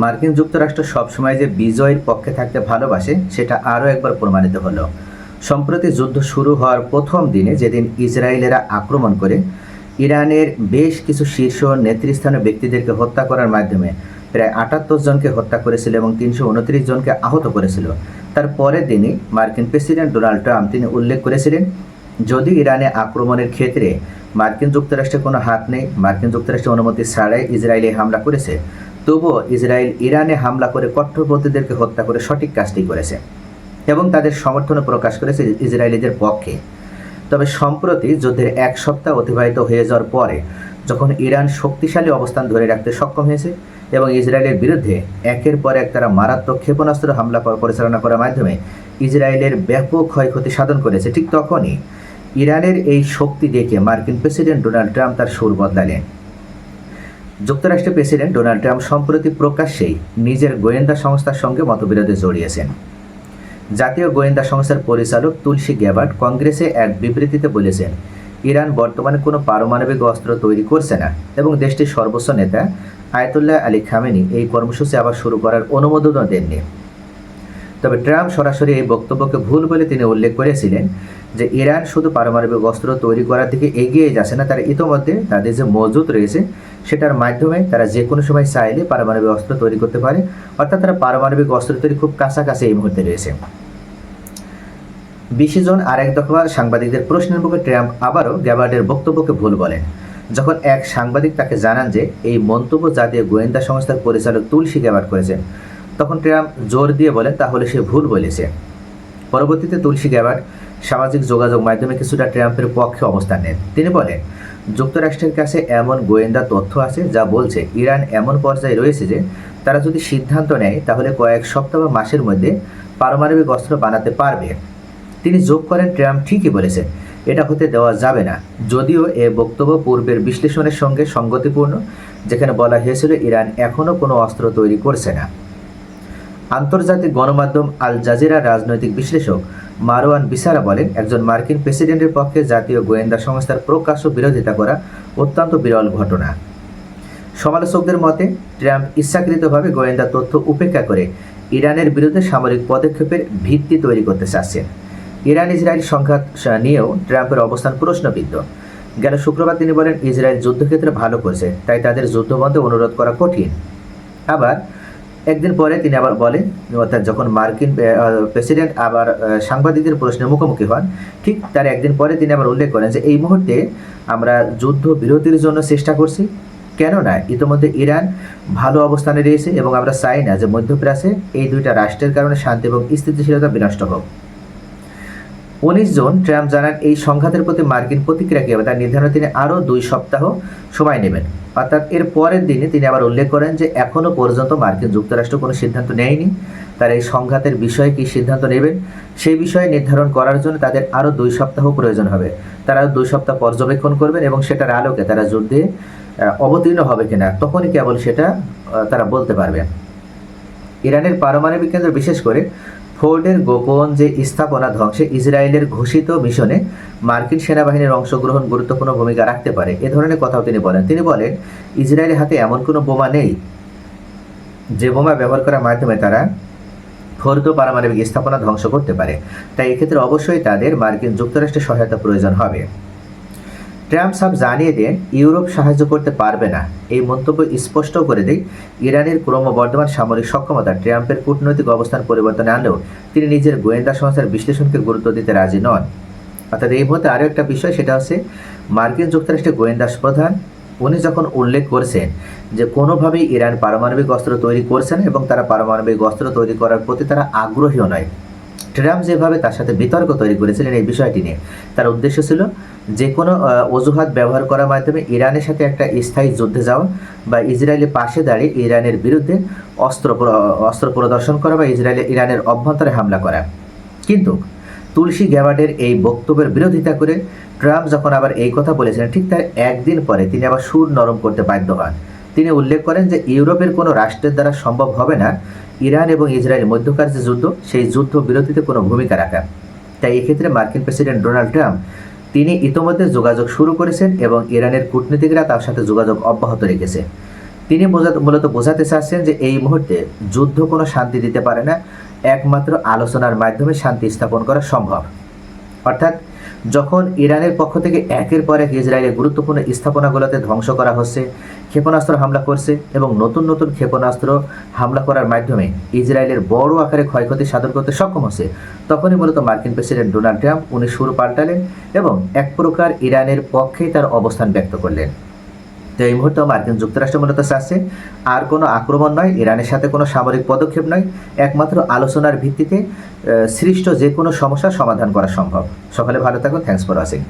মার্কিন যুক্তরাষ্ট্র সবসময় যে বিজয়ের পক্ষে থাকতে ভালোবাসে, সেটা আরও একবার প্রমাণিত হলো। সম্প্রতি যুদ্ধ শুরু হওয়ার প্রথম দিনে যেদিন ইসরায়েলেরা আক্রমণ করে, ইরানের বেশ কিছু শীর্ষ নেতৃস্থানীয় ব্যক্তিদেরকে হত্যা করার মাধ্যমে প্রায় আটাত্তর জনকে হত্যা করেছিল এবং তিনশো উনত্রিশ জনকে আহত করেছিল। তার পরের দিনই মার্কিন প্রেসিডেন্ট ডোনাল্ড ট্রাম্প তিনি উল্লেখ করেছিলেন, যদি ইরানে আক্রমণের ক্ষেত্রে মার্কিন যুক্তরাষ্ট্রের কোনো হাত নেই, মার্কিন যুক্তরাষ্ট্রের অনুমতি ছাড়াই ইসরায়েলে হামলা করেছে তবুও ইসরায়েল ইরানে হামলা করে কট্টরপন্থীদেরকে হত্যা করে সঠিক কাজটি করেছে এবং তাদের সমর্থনও প্রকাশ করেছে ইসরায়েলিদের পক্ষে। তবে সম্প্রতি যুদ্ধের এক সপ্তাহ অতিবাহিত হয়ে যাওয়ার পরে যখন ইরান শক্তিশালী অবস্থান ধরে রাখতে সক্ষম হয়েছে এবং ইসরায়েলের বিরুদ্ধে একের পর এক তারা মারাত্মক ক্ষেপণাস্ত্র হামলা পরিচালনা করার মাধ্যমে ইসরায়েলের ব্যাপক ক্ষয়ক্ষতি সাধন করেছে, ঠিক তখনই ইরানের এই শক্তি দেখে মার্কিন প্রেসিডেন্ট ডোনাল্ড ট্রাম্প তার সুর বদলালেন। যুক্তরাষ্ট্রের প্রেসিডেন্ট ডোনাল্ড ট্রাম্প সম্প্রতি প্রকাশ্যেই নিজের গোয়েন্দা সংস্থার সঙ্গে মতবিরোধে জড়িয়েছেন। জাতীয় গোয়েন্দা সংস্থার পরিচালক তুলসী গ্যাবার্ট কংগ্রেসে এক বিবৃতিতে বলেছেন, ইরান বর্তমানে কোনো পারমাণবিক অস্ত্র তৈরি করছে না এবং দেশটির সর্বোচ্চ নেতা আয়তুল্লাহ আলী খামেনি এই কর্মসূচি আবার শুরু করার অনুমোদনও দেননি। তবে ট্রাম্প সরাসরি এই বক্তব্যকে ভুল বলে তিনি উল্লেখ করেছিলেন যে ইরান শুধু পারমাণবিক অস্ত্র তৈরি করার দিকে এগিয়ে যাচ্ছে না, তারা ইতোমধ্যে তাদের যে মজুদ রয়েছে সেটার মাধ্যমে তারা যে কোনো সময় চাইলে পারমাণবিক অস্ত্র তৈরি করতে পারে, অর্থাৎ তারা পারমাণবিক অস্ত্র তৈরি খুব কাছাকাছি এই মুহূর্তে রয়েছে। বিশে জন আরেক দফা সাংবাদিকদের প্রশ্নের মুখে ট্রাম্প আবারও গ্যাবার্ডের বক্তব্যকে ভুল বলেন। যখন এক সাংবাদিক তাকে জানান যে এই মন্তব্য জাতীয় গোয়েন্দা সংস্থার পরিচালক তুলসী গ্যাবার্ড করেছেন, তখন ট্রাম্প জোর দিয়ে বলেন তাহলে সে ভুল বলেছে। পরবর্তীতে তুলসী গ্যাবার্ড সামাজিক যোগাযোগ মাধ্যমে কিছুটা ট্রাম্পের পক্ষে অবস্থান নেন। তিনি বলেন যুক্তরাষ্ট্রের কাছে এমন গোয়েন্দা তথ্য আছে যা বলছে, ইরান এমন পর্যায়ে রয়েছে যে তারা যদি সিদ্ধান্ত নেয়, তাহলে কয়েক সপ্তাহ বা মাসের মধ্যে পারমাণবিক অস্ত্র বানাতে পারবে। তিনি যোগ করেন, ট্রাম্প ঠিকই বলেছেন, এটা হতে দেওয়া যাবে না। যদিও এ বক্তব্য পূর্বের বিশ্লেষণের সঙ্গে সঙ্গতিপূর্ণ, যেখানে বলা হয়েছিল ইরান এখনও কোনো অস্ত্র তৈরি করছে না। আন্তর্জাতিক গণমাধ্যম আল জাজিরা রাজনৈতিক বিশ্লেষক মারওয়ান বিসারা বলেন, একজন মার্কিন প্রেসিডেন্টের পক্ষে জাতীয় গোয়েন্দা সংস্থার প্রকাশ্য বিরোধিতা করা অত্যন্ত বিরল ঘটনা। সমালোচকদের মতে, ট্রাম্প ইচ্ছাকৃতভাবে গোয়েন্দা তথ্য উপেক্ষা করে ইরানের বিরুদ্ধে সামরিক পদক্ষেপের ভিত্তি তৈরি করতে চাচ্ছেন। ইরান ইসরায়েল সংঘাত নিয়েও ট্রাম্পের অবস্থান প্রশ্নবিদ্ধ। গেল শুক্রবার তিনি বলেন, ইসরায়েল যুদ্ধক্ষেত্রে ভালো করছে, তাই তাদের যুদ্ধ যুদ্ধবন্ধে অনুরোধ করা কঠিন। আবার একদিন পরে তিনি আবার বলেন, অর্থাৎ যখন মার্কিন প্রেসিডেন্ট আবার সাংবাদিকদের প্রশ্নের মুখোমুখি হন, ঠিক তার একদিন পরে তিনি আবার উল্লেখ করেন যে, এই মুহূর্তে আমরা যুদ্ধ বিরতির জন্য চেষ্টা করছি। কেননা ইতিমধ্যে ইরান ভালো অবস্থানে রয়েছে এবং আমরা চাই না যে মধ্যপ্রাচ্যে এই দুইটা রাষ্ট্রের কারণে শান্তি এবং স্থিতিশীলতা বিনষ্ট হোক। উনিশ জন ট্রাম্প জানান এই সংঘাতের প্রতি মার্কিন প্রতিক্রিয়া কী হবে, তার নির্ধারণে তিনি আরও দুই সপ্তাহ সময় নেবেন। অর্থাৎ এর পরের দিনে তিনি আবার উল্লেখ করেন যে এখনও পর্যন্ত মার্কিন যুক্তরাষ্ট্র কোনো সিদ্ধান্ত নেয়নি। তারা এই সংঘাতের বিষয়ে কী সিদ্ধান্ত নেবেন, সেই বিষয়ে নির্ধারণ করার জন্য তাদের আরও দুই সপ্তাহ প্রয়োজন হবে। তারা দুই সপ্তাহ পর্যবেক্ষণ করবেন এবং সেটার আলোকে তারা যুদ্ধে অবতীর্ণ হবে কিনা, তখনই কেবল সেটা তারা বলতে পারবেন। ইরানের পারমাণবিক কেন্দ্র বিশেষ করে ফোর্ডের গোপন যে স্থাপনা ধ্বংসে, ইসরায়েলের ঘোষিত মিশনে মার্কিন সেনাবাহিনীর অংশগ্রহণ গুরুত্বপূর্ণ ভূমিকা রাখতে পারে। এ ধরনের কথাও তিনি বলেন। তিনি বলেন, ইসরায়েলের হাতে এমন কোনো বোমা নেই যে বোমা ব্যবহার করার মাধ্যমে তারা ফোর্দ পারমাণবিক স্থাপনা ধ্বংস করতে পারে। তাই এক্ষেত্রে অবশ্যই তাদের মার্কিন যুক্তরাষ্ট্রের সহায়তা প্রয়োজন হবে। ট্রাম্প সাহেব জানিয়ে দেন, ইউরোপ সাহায্য করতে পারবে না। এই মন্তব্য স্পষ্ট করে দেয়, ইরানের ক্রমবর্ধমান সামরিক সক্ষমতা ট্রাম্পের কূটনৈতিক অবস্থান পরিবর্তনে আনলেও তিনি নিজের গোয়েন্দা সংস্থার বিশ্লেষণকে গুরুত্ব দিতে রাজি নন। অর্থাৎ এই মুহূর্তে আরও একটা বিষয়, সেটা হচ্ছে মার্কিন যুক্তরাষ্ট্রের গোয়েন্দা প্রধান, উনি যখন উল্লেখ করছেন যে কোনোভাবেই ইরান পারমাণবিক অস্ত্র তৈরি করছে না এবং তারা পারমাণবিক অস্ত্র তৈরি করার প্রতি তারা আগ্রহীও নয়। ট্রাম্প যেভাবে তার সাথে বিতর্ক তৈরি করেছিলেন এই বিষয়টি নিয়ে, তার উদ্দেশ্য ছিল যে কোনো অজুহাত ব্যবহার করার মাধ্যমে ইরানের সাথে একটা স্থায়ী যুদ্ধে যাওয়া বা ইসরায়েলের পাশে দাঁড়িয়ে ইরানের বিরুদ্ধে অস্ত্র অস্ত্র প্রদর্শন করা বা ইসরায়েলে, ইরানের অভ্যন্তরে হামলা করা। কিন্তু তুলসী গ্যাবার্ডের এই বক্তব্যের বিরোধিতা করে ট্রাম্প যখন আবার এই কথা বলেছিলেন, ঠিক তার একদিন পরে তিনি আবার সুর নরম করতে বাধ্য হন। তিনি উল্লেখ করেন যে ইউরোপের কোনো রাষ্ট্রের দ্বারা সম্ভব হবে না ইরান এবং ইসরায়েল মধ্যকার যে যুদ্ধ, সেই যুদ্ধ বিরতিতে কোনো ভূমিকা রাখা তাই এক্ষেত্রে মার্কিন প্রেসিডেন্ট ডোনাল্ড ট্রাম্প, তিনি ইতোমধ্যে যোগাযোগ শুরু করেছেন এবং ইরানের কূটনীতিকরা তার সাথে যোগাযোগ অব্যাহত রেখেছে। তিনি মূলত বোঝাতে চাচ্ছেন যে এই মুহূর্তে যুদ্ধ কোনো শান্তি দিতে পারে না, একমাত্র আলোচনার মাধ্যমে শান্তি স্থাপন করা সম্ভব। অর্থাৎ যখন ইরানের পক্ষ থেকে একের পর এক ইসরায়েলের গুরুত্বপূর্ণ স্থাপনাগুলোতে ধ্বংস করা হচ্ছে, ক্ষেপণাস্ত্র হামলা করছে এবং নতুন নতুন ক্ষেপণাস্ত্র হামলা করার মাধ্যমে ইসরায়েলের বড় আকারে ক্ষয়ক্ষতি সাধন করতে সক্ষম হচ্ছে। তখনই মূলত মার্কিন প্রেসিডেন্ট ডোনাল্ড ট্রাম্প উনি সুর পাল্টালেন এবং এক প্রকার ইরানের পক্ষেই তার অবস্থান ব্যক্ত করলেন। তো এই মুহূর্তে মার্কিন যুক্তরাষ্ট্র মূলত চাচ্ছে আর কোনো আক্রমণ নয়, ইরানের সাথে কোনো সামরিক পদক্ষেপ নয়, একমাত্র আলোচনার ভিত্তিতে সৃষ্ট যে কোনো সমস্যার সমাধান করা সম্ভব। সকালে ভালো থাকুন থ্যাংকস ফর ওয়াচিং